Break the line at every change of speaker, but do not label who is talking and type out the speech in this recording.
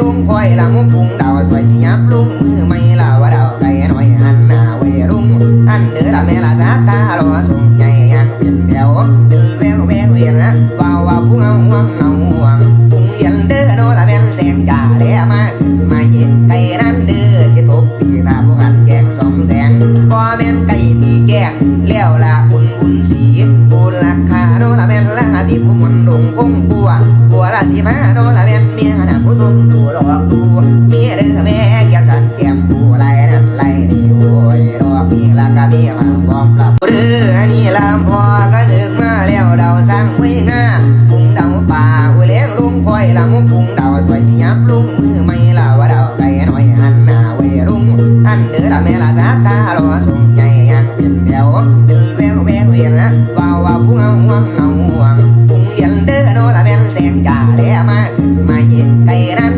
ลุงคอยหลังพุงดาวสวยยับลุงมือไม่ลาวดาวไก่น้อยหันนาเวรุ่งอันเดือละแม่ละสาตาลอสุงใหญ่ยังเปลี่ยนแถวเป็นแววแววเวียนนะว่าวว่าพุงเอาวังเอาวังพุงเย็นเด้อโนละแม่นแสงจ่าแลมาขึ้นมาเย็นไก่นั้นเดือดสิตกปีตาผู้กันแกงสองแสงบ่แม่นไก่สีแกงแล้วละอุ่นอุ่นสีบุญราคาโนละแม่น ละที่ผู้มนต์ดงคงบัวบัวละสิมาโนละแม่นเมียน่ะผู้สมดูดอกดูเมียเด้อแม่แก้มสันแก้มผู้ไรนั่นไรนี่โอ้ยดอกมีละกะมีมาบอมปรับเรืออันนี้ลำพอก็นึกมาแล้วเดาสร้างไว้งาพุงเดาป่าอุ้ยเลี้ยงลุงคอยละมุพุงเดาสวยยับลุงมือไม่ละว่าเดาไก่น้อยหันหน้าไว้รุงอันเดือละแม่ละสาตาลอส่งใหญ่ยังเป็นแถวเป็นแววแววเวียนนะว่าวว่าผู้เอาห่วงเจ่าแล้วมาไม่ไกลนะ